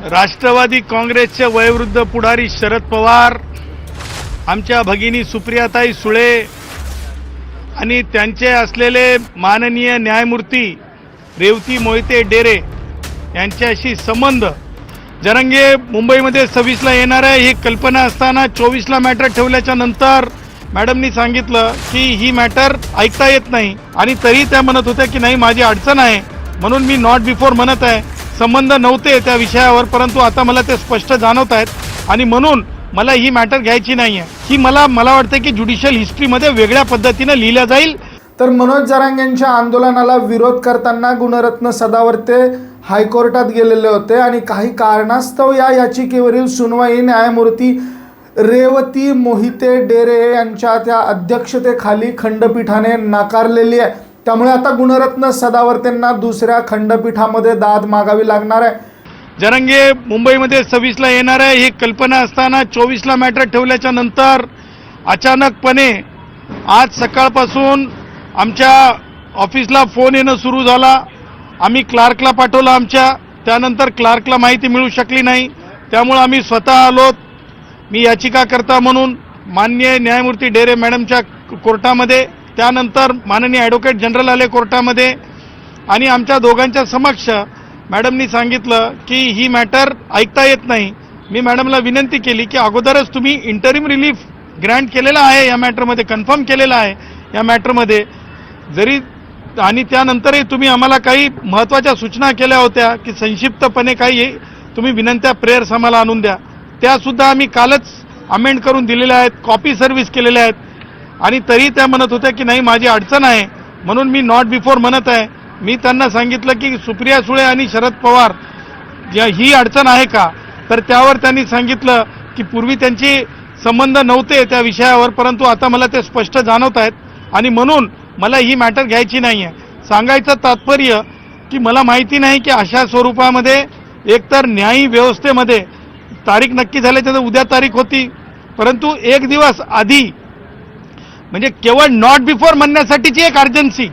राष्ट्रवादी काँग्रेसचे वयोवृद्ध पुढारी शरद पवार आमच्या भगिनी सुप्रियाताई सुळे आणि त्यांचे असलेले माननीय न्यायमूर्ती रेवती मोहिते डेरे यांच्याशी संबंध. जरंगे मुंबईमध्ये सव्वीसला येणार आहे ही कल्पना असताना चोवीसला मॅटर ठेवल्याच्या नंतर मॅडमनी सांगितलं की ही मॅटर ऐकता येत नाही. आणि तरी त्या म्हणत होत्या की नाही माझी अडचण आहे म्हणून मी नॉट बिफोर म्हणत आहे. संबंध नव्हते त्या विषयावर परंतु आता मला ते स्पष्ट जाणवत आहेत. आणि म्हणून मला ही मॅटर घ्यायची नाही आहे ही मला मला वाटतं की ज्युडिशियल हिस्ट्रीमध्ये वेगळ्या पद्धतीनं लिहिल्या जाईल. तर मनोज जरांग यांच्या आंदोलनाला विरोध करताना गुणरत्न सदावर्ते हायकोर्टात गेलेले होते आणि काही कारणास्तव या याचिकेवरील सुनवाई न्यायमूर्ती रेवती मोहिते डेरे यांच्या त्या अध्यक्षतेखाली खंडपीठाने नाकारलेली आहे. त्यामुळे आता गुणरत्न सदावर्तेंना दुसऱ्या खंडपीठामध्ये दाद मागावी लागणार आहे. जरंगे मुंबईमध्ये सव्वीसला येणार आहे. ही कल्पना असताना चोवीसला मॅटर ठेवल्याच्या नंतर अचानकपणे आज सकाळपासून आमच्या ऑफिसला फोन येणं सुरू झाला. आम्ही क्लार्कला पाठवलं आमच्या. त्यानंतर क्लार्कला माहिती मिळू शकली नाही. त्यामुळं आम्ही स्वतः आलो. मी याचिकाकर्ता म्हणून माननीय न्यायमूर्ती डेरे मॅडमच्या कोर्टामध्ये त्यानंतर माननीय ॲडव्होकेट जनरल आले कोर्टामध्ये आणि आमच्या दोघांच्या समक्ष मॅडमनी सांगितलं की ही मॅटर ऐकता येत नाही. मी मॅडमला विनंती केली की अगोदरच तुम्ही इंटरिम रिलीफ ग्रँट केलेला आहे या मॅटरमध्ये कन्फर्म केलेला आहे या मॅटरमध्ये. जरी आणि त्यानंतरही तुम्ही आम्हाला काही महत्त्वाच्या सूचना केल्या होत्या की संक्षिप्तपणे काही तुम्ही विनंत्या प्रेयर्स आम्हाला आणून द्या. त्यासुद्धा आम्ही कालच अमेंड करून दिलेल्या आहेत कॉपी सर्व्हिस केलेल्या आहेत. आणि तरी त्या म्हणत होत्या की नाही माझी अडचण आहे. म्हणून मी नॉट बिफोर म्हणत आहे. मी त्यांना सांगितलं की सुप्रिया सुळे आणि शरद पवार या ही अडचण आहे का? तर त्यावर त्यांनी सांगितलं की पूर्वी त्यांची संबंध नव्हते त्या विषयावर परंतु आता मला ते स्पष्ट जाणवत आहेत. आणि म्हणून मला ही मॅटर घ्यायची नाही आहे सांगायचं तात्पर्य की मला माहिती नाही की अशा स्वरूपामध्ये एकतर न्यायी व्यवस्थेमध्ये तारीख नक्की झाल्याच्या तर उद्या तारीख होती. परंतु एक दिवस आधी म्हणजे केवळ नॉट बिफोर म्हणण्यासाठीची एक अर्जन्सी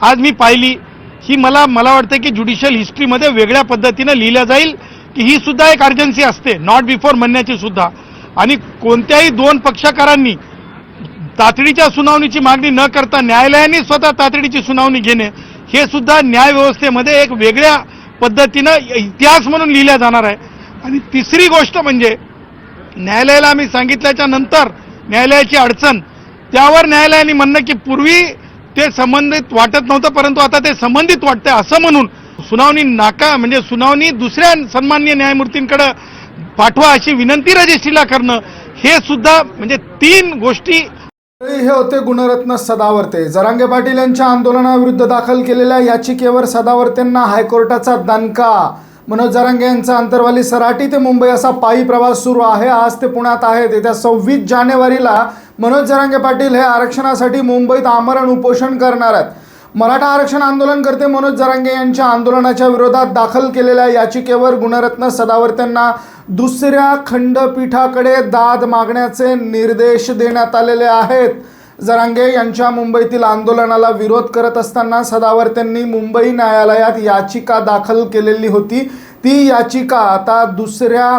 आज मी पाहिली ही मला मला वाटतं की ज्युडिशियल हिस्ट्रीमध्ये वेगळ्या पद्धतीनं लिहिल्या जाईल की ही सुद्धा एक अर्जन्सी असते नॉट बिफोर म्हणण्याची सुद्धा. आणि कोणत्याही दोन पक्षकारांनी तातडीच्या सुनावणीची मागणी न करता न्यायालयाने स्वतः तातडीची सुनावणी घेणे हे सुद्धा न्याय व्यवस्थेमध्ये एक वेगळ्या पद्धतीनं इतिहास म्हणून लिहिल्या जाणार आहे. आणि तिसरी गोष्ट म्हणजे न्यायालयाला आम्ही सांगितल्याच्या नंतर न्यायालयाची अडचण त्यावर न्यायालयाने म्हणणं की पूर्वी ते संबंधित वाटत नव्हतं परंतु आता ते संबंधित वाटतंय असं म्हणून सुनावणी नाका म्हणजे सुनावणी दुसऱ्या सन्मान्य न्यायमूर्तींकडे पाठवा अशी विनंती रजिस्ट्रीला करणं हे सुद्धा म्हणजे तीन गोष्टी हे होते गुणरत्न सदावर्ते. जरांगे पाटील यांच्या आंदोलनाविरुद्ध दाखल केलेल्या याचिकेवर सदावर्तेंना हायकोर्टाचा दणका मनोज जरांगे यांचा अंतरवाली सराटी ते मुंबई असा पायी प्रवास सुरू आहे. आज ते पुण्यात आहेत. येत्या सव्वीस जानेवारीला मनोज जरांगे पाटील हे आरक्षणासाठी मुंबईत आमरण उपोषण करणार आहेत. मराठा आरक्षण आंदोलनकर्ते मनोज जरांगे यांच्या आंदोलनाच्या विरोधात दाखल केलेल्या याचिकेवर गुणरत्न सदावर्तेंना दुसऱ्या खंडपीठाकडे दाद मागण्याचे निर्देश देण्यात आलेले आहेत. जरांगे यांच्या मुंबईतील आंदोलनाला विरोध करत असताना सदावर त्यांनी मुंबई न्यायालयात याचिका दाखल केलेली होती. ती याचिका आता दुसऱ्या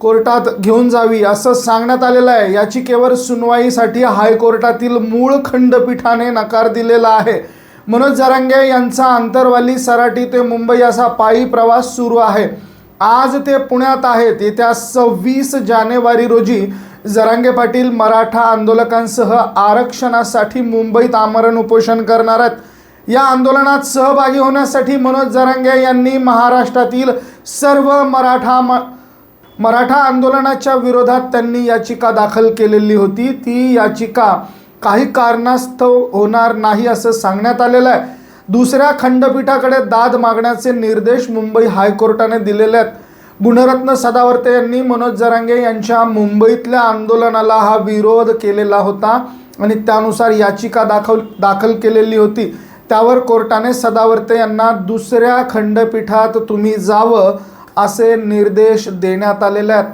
कोर्टात घेऊन जावी असं सांगण्यात आलेलं आहे. याचिकेवर सुनवाईसाठी हायकोर्टातील मूळ खंडपीठाने नकार दिलेला आहे. मनोज जरांगे यांचा आंतरवाली सराटी ते मुंबई असा पायी प्रवास सुरू आहे. आज ते पुण्यात आहेत. येत्या सव्वीस जानेवारी रोजी जरांगे पाटील मराठा आंदोलकांसह आरक्षणासाठी मुंबईत आमरण उपोषण करणार आहेत. या आंदोलनात सहभागी होण्यासाठी मनोज जरांगे यांनी महाराष्ट्रातील सर्व मराठा म मराठा आंदोलनाच्या विरोधात त्यांनी याचिका दाखल केलेली होती. ती याचिका काही कारणास्तव होणार नाही असं सांगण्यात आलेलं आहे. दुसऱ्या खंडपीठाकडे दाद मागण्याचे निर्देश मुंबई हायकोर्टाने दिलेले आहेत. गुणरत्न सदावर्ते यांनी मनोज जरांगे यांच्या मुंबईतल्या आंदोलनाला हा विरोध केलेला होता आणि त्यानुसार याचिका दाखल दाखल केलेली होती. त्यावर कोर्टाने सदावर्ते यांना दुसऱ्या खंडपीठात तुम्ही जावं असे निर्देश देण्यात आलेले आहेत.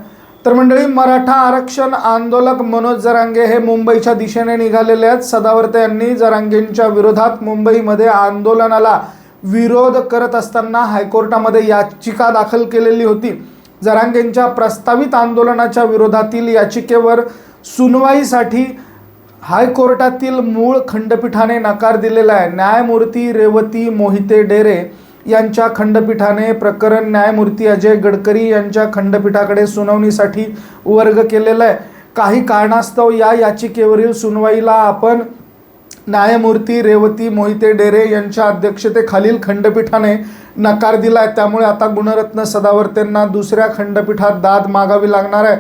तर मंडळी मराठा आरक्षण आंदोलक मनोज जरांगे हे मुंबईच्या दिशेने निघालेले आहेत. सदावर्ते यांनी जरांगेंच्या विरोधात मुंबईमध्ये आंदोलनाला विरोध करत असताना हायकोर्टामध्ये याचिका दाखल केलेली होती. जरांगेंच्या प्रस्तावित आंदोलनाच्या विरोधातील याचिकेवर सुनवाईसाठी हायकोर्टातील मूळ खंडपीठाने नकार दिलेला आहे. न्यायमूर्ती रेवती मोहिते डेरे यांच्या खंडपीठाने प्रकरण न्यायमूर्ती अजय गडकरी यांच्या खंडपीठाकडे सुनावणीसाठी वर्ग केलेला आहे. काही कारणास्तव या याचिकेवरील सुनवाईला आपण न्यायमूर्ती रेवती मोहिते डेरे यांच्या अध्यक्षतेखालील खंडपीठाने नकार दिला आहे त्यामुळे आता गुणरत्न सदावर्तेंना दुसऱ्या खंडपीठात दाद मागावी लागणार आहे.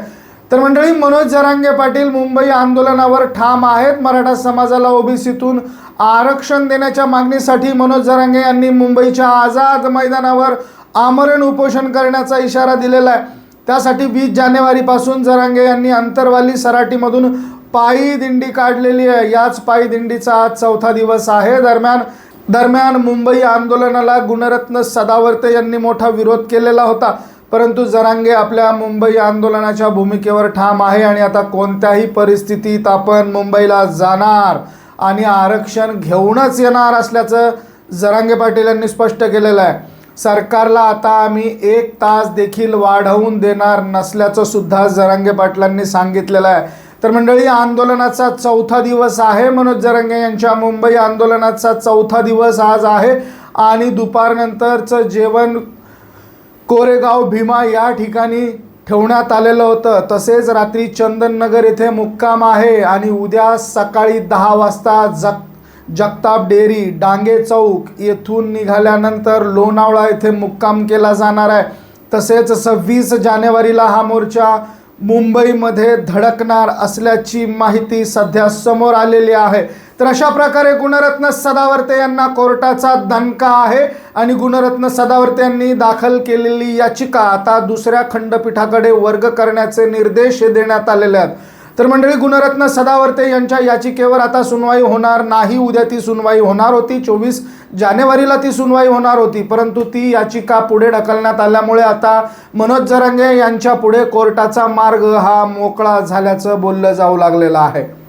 तर मंडळी मनोज जरांगे पाटील मुंबई आंदोलनावर ठाम आहेत. मराठा समाजाला ओबीसीतून आरक्षण देण्याच्या मागणीसाठी मनोज जरांगे यांनी मुंबईच्या आझाद मैदानावर आमरण उपोषण करण्याचा इशारा दिलेला आहे. त्यासाठी वीस जानेवारीपासून जरांगे यांनी अंतरवाली सराटीमधून पायी दिंडी काढलेली आहे. याच पायी दिंडीचा आज चौथा दिवस आहे. दरम्यान दरम्यान मुंबई आंदोलनाला गुणरत्न सदावर्ते यांनी मोठा विरोध केलेला होता. परंतु जरांगे आपल्या मुंबई आंदोलनाच्या भूमिकेवर ठाम आहे आणि आता कोणत्याही परिस्थितीत आपण मुंबईला जाणार आणि आरक्षण घेऊनच येणार असल्याचं जरांगे पाटील यांनी स्पष्ट केलेलं आहे. सरकारला आता आम्ही एक तास देखील वाढवून देणार नसल्याचं सुद्धा जरांगे पाटलांनी सांगितलेलं आहे. तर मंडळी आंदोलनाचा चौथा दिवस आहे. मनोज जरंगे यांच्या मुंबई आंदोलनाचा चौथा दिवस आज आहे. आणि दुपारनंतरचं जेवण कोरेगाव भीमा या ठिकाणी ठेवण्यात आलेलं होतं. तसेच रात्री चंदननगर येथे मुक्काम आहे. आणि उद्या सकाळी दहा वाजता जग जगताप डेअरी डांगे चौक येथून निघाल्यानंतर लोणावळा येथे मुक्काम केला जाणार आहे. तसेच सव्वीस जानेवारीला हा मोर्चा मुंबईमध्ये धडकणार असल्याची माहिती सध्या समोर आलेली आहे. तर अशा प्रकारे गुणरत्न सदावर्ते यांना कोर्टाचा दणका आहे आणि गुणरत्न सदावर्ते यांनी दाखल केलेली याचिका आता दुसऱ्या खंडपीठाकडे वर्ग करण्याचे निर्देश देण्यात आलेले आहेत. तर मंडळी गुणरत्न सदावर्ते यांच्या याचिकेवर आता सुनवाई होणार नाही. उद्या ती सुनवाई होणार होती. चोवीस जानेवारीला ती सुनवाई होणार होती. परंतु ती याचिका पुढे ढकलण्यात आल्यामुळे आता मनोज जरांगे यांच्या पुढे कोर्टाचा मार्ग हा मोकळा झाल्याचं बोललं जाऊ लागलेलं आहे.